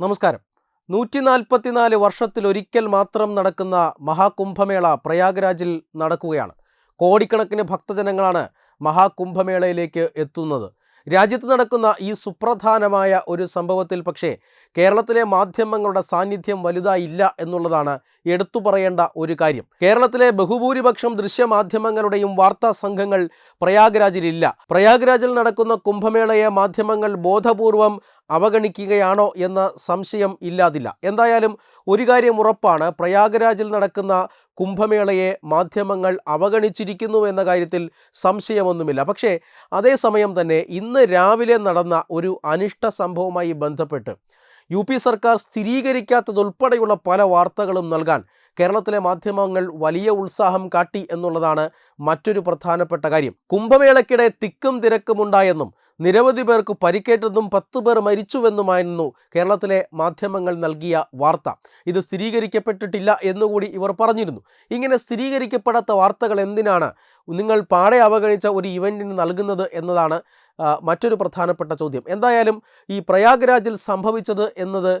നമസ്കാരം. നൂറ്റി നാൽപ്പത്തിനാല് വർഷത്തിലൊരിക്കൽ മാത്രം നടക്കുന്ന മഹാകുംഭമേള പ്രയാഗ്രാജിൽ നടക്കുകയാണ്. കോടിക്കണക്കിന് ഭക്തജനങ്ങളാണ് മഹാകുംഭമേളയിലേക്ക് എത്തുന്നത്. രാജ്യത്ത് നടക്കുന്ന ഈ സുപ്രധാനമായ ഒരു സംഭവത്തിൽ പക്ഷേ കേരളത്തിലെ മാധ്യമങ്ങളുടെ സാന്നിധ്യം വലുതായില്ല എന്നുള്ളതാണ് എടുത്തു പറയേണ്ട ഒരു കാര്യം. കേരളത്തിലെ ബഹുഭൂരിപക്ഷം ദൃശ്യമാധ്യമങ്ങളുടെയും വാർത്താ സംഘങ്ങൾ പ്രയാഗ്രാജിലില്ല. പ്രയാഗ്രാജിൽ നടക്കുന്ന കുംഭമേളയെ മാധ്യമങ്ങൾ ബോധപൂർവം അവഗണിക്കുകയാണോ എന്ന സംശയം ഇല്ലാതില്ല. എന്തായാലും ഒരു കാര്യം ഉറപ്പാണ് പ്രയാഗ്രാജിൽ നടക്കുന്ന കുംഭമേളയെ മാധ്യമങ്ങൾ അവഗണിച്ചിരിക്കുന്നു എന്ന കാര്യത്തിൽ സംശയമൊന്നുമില്ല. പക്ഷേ അതേസമയം തന്നെ ഇന്ന് രാവിലെ നടന്ന ഒരു അനിഷ്ട സംഭവവുമായി ബന്ധപ്പെട്ട് യു പി സർക്കാർ സ്ഥിരീകരിക്കാത്തതുൾപ്പെടെയുള്ള പല വാർത്തകളും നൽകാൻ കേരളത്തിലെ മാധ്യമങ്ങൾ വലിയ ഉത്സാഹം കാട്ടി എന്നുള്ളതാണ് മറ്റൊരു പ്രധാനപ്പെട്ട കാര്യം. കുംഭമേളയ്ക്കിടെ തിക്കും തിരക്കുമുണ്ടായെന്നും നിരവധി പേർക്ക് പരിക്കേറ്റതും പത്തു പേർ മരിച്ചുവെന്നുമായിരുന്നു കേരളത്തിലെ മാധ്യമങ്ങൾ നൽകിയ വാർത്ത. ഇത് സ്ഥിരീകരിക്കപ്പെട്ടിട്ടില്ല എന്നുകൂടി ഇവർ പറഞ്ഞിരുന്നു. ഇങ്ങനെ സ്ഥിരീകരിക്കപ്പെടാത്ത വാർത്തകൾ എന്തിനാണ്? നിങ്ങൾ പാടെ അവഗണിച്ച ഒരു ഇവന്റിന് നൽകുന്നത് എന്നതാണ് മറ്റൊരു പ്രധാനപ്പെട്ട ചോദ്യം. എന്തായാലും ഈ പ്രയാഗ്രാജിൽ സംഭവിച്ചത് എന്നത്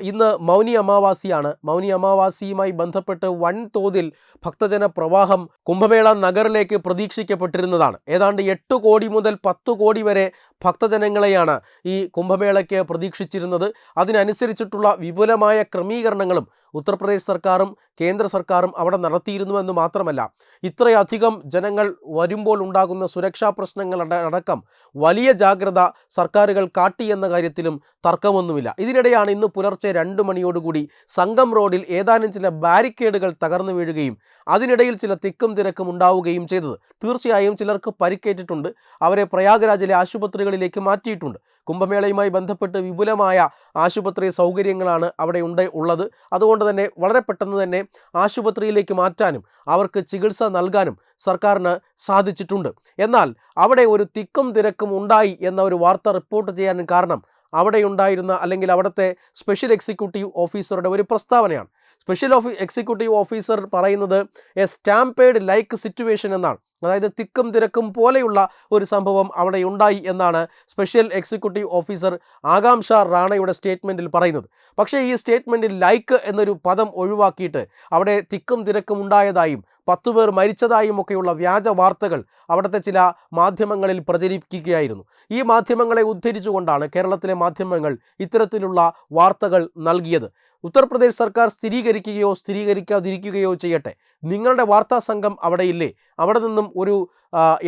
ഇന്ന് മൗനി അമാവാസിയാണ്. മൗനി അമാവാസിയുമായി ബന്ധപ്പെട്ട് വൻതോതിൽ ഭക്തജന പ്രവാഹം കുംഭമേള നഗറിലേക്ക് പ്രതീക്ഷിക്കപ്പെട്ടിരുന്നതാണ്. ഏതാണ്ട് എട്ട് കോടി മുതൽ പത്ത് കോടി വരെ ഭക്തജനങ്ങളെയാണ് ഈ കുംഭമേളയ്ക്ക് പ്രതീക്ഷിച്ചിരുന്നത്. അതിനനുസരിച്ചിട്ടുള്ള വിപുലമായ ക്രമീകരണങ്ങളും ഉത്തർപ്രദേശ് സർക്കാരും കേന്ദ്ര സർക്കാരും അവിടെ നടത്തിയിരുന്നുവെന്ന് മാത്രമല്ല ഇത്രയധികം ജനങ്ങൾ വരുമ്പോൾ ഉണ്ടാകുന്ന സുരക്ഷാ പ്രശ്നങ്ങൾ അടക്കം വലിയ ജാഗ്രത സർക്കാരുകൾ കാട്ടി എന്ന കാര്യത്തിലും തർക്കമൊന്നുമില്ല. ഇതിനിടെയാണ് ഇന്ന് പുലർച്ചെ രണ്ട് മണിയോടുകൂടി സംഘം റോഡിൽ ഏതാനും ചില ബാരിക്കേഡുകൾ തകർന്നു വീഴുകയും അതിനിടയിൽ ചില തിക്കും തിരക്കും ഉണ്ടാവുകയും ചെയ്തത്. തീർച്ചയായും ചിലർക്ക് പരിക്കേറ്റിട്ടുണ്ട് അവരെ പ്രയാഗ്രാജിലെ ആശുപത്രികളിലേക്ക് മാറ്റിയിട്ടുണ്ട്. കുംഭമേളയുമായി ബന്ധപ്പെട്ട് വിപുലമായ ആശുപത്രി സൗകര്യങ്ങളാണ് അവിടെ ഉണ്ട് ഉള്ളത്. അതുകൊണ്ട് തന്നെ വളരെ പെട്ടെന്ന് തന്നെ ആശുപത്രിയിലേക്ക് മാറ്റാനും അവർക്ക് ചികിത്സ നൽകാനും സർക്കാരിന് സാധിച്ചിട്ടുണ്ട്. എന്നാൽ അവിടെ ഒരു തിക്കും തിരക്കും ഉണ്ടായി എന്ന ഒരു വാർത്ത റിപ്പോർട്ട് ചെയ്യാനും കാരണം അവിടെയുണ്ടായിരുന്ന അല്ലെങ്കിൽ അവിടുത്തെ സ്പെഷ്യൽ എക്സിക്യൂട്ടീവ് ഓഫീസറുടെ ഒരു പ്രസ്താവനയാണ്. സ്പെഷ്യൽ ഓഫീ എക്സിക്യൂട്ടീവ് ഓഫീസർ പറയുന്നത് എ സ്റ്റാമ്പേഡ് ലൈക്ക് സിറ്റുവേഷൻ എന്നാണ്. അതായത് തിക്കും തിരക്കും പോലെയുള്ള ഒരു സംഭവം അവിടെ ഉണ്ടായി എന്നാണ് സ്പെഷ്യൽ എക്സിക്യൂട്ടീവ് ഓഫീസർ ആകാംക്ഷ റാണയുടെ സ്റ്റേറ്റ്മെന്റിൽ പറയുന്നത്. പക്ഷേ ഈ സ്റ്റേറ്റ്മെന്റിൽ ലൈക്ക് എന്നൊരു പദം ഒഴിവാക്കിയിട്ട് അവിടെ തിക്കും തിരക്കും ഉണ്ടായതായും പത്തു പേർ മരിച്ചതായും ഒക്കെയുള്ള വ്യാജ വാർത്തകൾ അവിടുത്തെ ചില മാധ്യമങ്ങളിൽ പ്രചരിപ്പിക്കുകയായിരുന്നു. ഈ മാധ്യമങ്ങളെ ഉദ്ധരിച്ചുകൊണ്ടാണ് കേരളത്തിലെ മാധ്യമങ്ങൾ ഇത്തരത്തിലുള്ള വാർത്തകൾ നൽകിയത്. ഉത്തർപ്രദേശ് സർക്കാർ സ്ഥിരീകരിക്കുകയോ സ്ഥിരീകരിക്കാതിരിക്കുകയോ ചെയ്യട്ടെ. നിങ്ങളുടെ വാർത്താ സംഘം അവിടെ ഇല്ലേ? അവിടെ നിന്നും ഒരു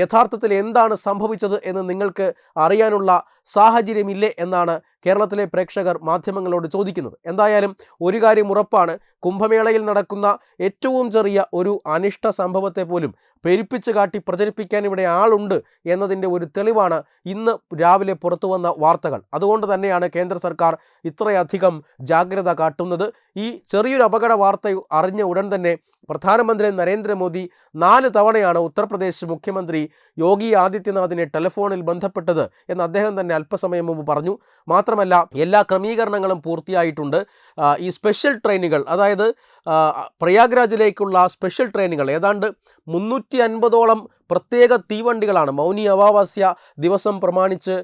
യഥാർത്ഥത്തിൽ എന്താണ് സംഭവിച്ചത് എന്ന് നിങ്ങൾക്ക് അറിയാനുള്ള സാഹചര്യമില്ലേ എന്നാണ് കേരളത്തിലെ പ്രേക്ഷകർ മാധ്യമങ്ങളോട് ചോദിക്കുന്നത്. എന്തായാലും ഒരു കാര്യം ഉറപ്പാണ്. കുംഭമേളയിൽ നടക്കുന്ന ഏറ്റവും ചെറിയ ഒരു അനിഷ്ട സംഭവത്തെ പോലും പെരുപ്പിച്ച് കാട്ടി പ്രചരിപ്പിക്കാൻ ഇവിടെ ആളുണ്ട് എന്നതിന്റെ ഒരു തെളിവാണ് ഇന്ന് രാവിലെ പുറത്തു വന്ന വാർത്തകൾ. അതുകൊണ്ട് തന്നെയാണ് കേന്ദ്ര സർക്കാർ ഇത്രയധികം ജാഗ്രത കാട്ടുന്നത്. ഈ ചെറിയൊരു അപകട വാർത്ത അറിഞ്ഞ ഉടൻ തന്നെ പ്രധാനമന്ത്രി നരേന്ദ്രമോദി നാല് തവണയാണ് ഉത്തർപ്രദേശ് മുഖ്യമന്ത്രി യോഗി ആദിത്യനാഥിനെ ടെലിഫോണിൽ ബന്ധപ്പെട്ടത് എന്ന് അദ്ദേഹം തന്നെ അല്പസമയം മുമ്പ് പറഞ്ഞു. മാത്രമല്ല എല്ലാ ക്രമീകരണങ്ങളും പൂർത്തിയായിട്ടുണ്ട്. ഈ സ്പെഷ്യൽ ട്രെയിനുകൾ അതായത് പ്രയാഗ്രാജിലേക്കുള്ള സ്പെഷ്യൽ ട്രെയിനുകൾ ഏതാണ്ട് മുന്നൂറ്റി അൻപതോളം പ്രത്യേക തീവണ്ടികളാണ് മൗനി അമാവാസ്യ ദിവസം പ്രമാണിച്ച്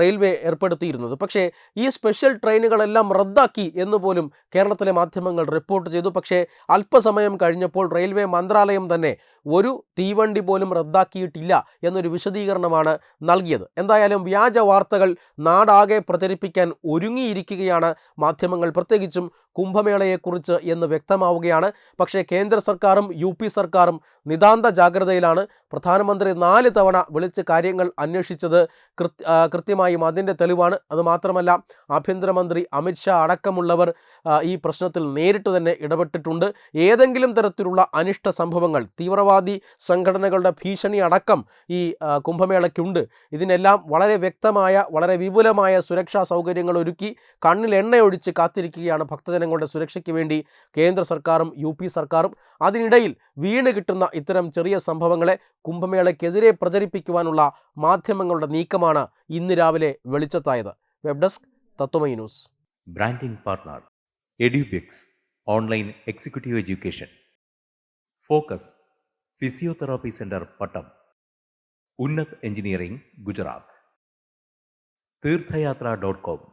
റെയിൽവേ ഏർപ്പെടുത്തിയിരുന്നത്. പക്ഷേ ഈ സ്പെഷ്യൽ ട്രെയിനുകളെല്ലാം റദ്ദാക്കി എന്ന് പോലും കേരളത്തിലെ മാധ്യമങ്ങൾ റിപ്പോർട്ട് ചെയ്തു. പക്ഷേ അല്പസമയം കഴിഞ്ഞപ്പോൾ റെയിൽവേ മന്ത്രാലയം തന്നെ ഒരു തീവണ്ടി പോലും റദ്ദാക്കിയിട്ടില്ല എന്നൊരു വിശദീകരണമാണ് നൽകിയത്. എന്തായാലും വ്യാജ വാർത്തകൾ നാടാകെ പ്രചരിപ്പിക്കാൻ ഒരുങ്ങിയിരിക്കുകയാണ് മാധ്യമങ്ങൾ. പ്രത്യേകിച്ചും കുംഭമേളയെക്കുറിച്ച് എന്ന് വ്യക്തമാവുകയാണ്. പക്ഷേ കേന്ദ്ര സർക്കാരും യു സർക്കാരും നിതാന്ത ജാഗ്രതയിലാണ് പ്രധാനമന്ത്രി നാല് തവണ വിളിച്ച് കാര്യങ്ങൾ അന്വേഷിച്ചത് കൃത്യമായും അതിന്റെ തെളിവാണ്. അതുമാത്രമല്ല ആഭ്യന്തരമന്ത്രി അമിത്ഷാ അടക്കമുള്ളവർ ഈ പ്രശ്നത്തിൽ നേരിട്ട് തന്നെ ഇടപെട്ടിട്ടുണ്ട്. ഏതെങ്കിലും തരത്തിലുള്ള അനിഷ്ട സംഭവങ്ങൾ തീവ്രവാദി സംഘടനകളുടെ ഭീഷണി അടക്കം ഈ കുംഭമേളയ്ക്കുണ്ട്. ഇതിനെല്ലാം വളരെ വ്യക്തമായ വളരെ വിപുലമായ സുരക്ഷാ സൗകര്യങ്ങൾ ഒരുക്കി കണ്ണിൽ എണ്ണയൊഴിച്ച് കാത്തിരിക്കുകയാണ് ഭക്തജനങ്ങളുടെ സുരക്ഷയ്ക്ക് വേണ്ടി കേന്ദ്ര സർക്കാരും യു സർക്കാരും. അതിനിടയിൽ വീണ് കിട്ടുന്ന ഇത്തരം ചെറിയ സംഭവങ്ങളെ കുംഭമേളയ്ക്കെതിരെ പ്രചരിപ്പിക്കുവാനുള്ള മാധ്യമങ്ങളുടെ നീക്കമാണ് ഇന്ന് രാവിലെ വെളിച്ചത്തായത്. Web desk Tatwamayi news. Branding partner Edubix online executive education. Focus physiotherapy centre Pattom. Unnat engineering Gujarat. Theerthayathra dot com.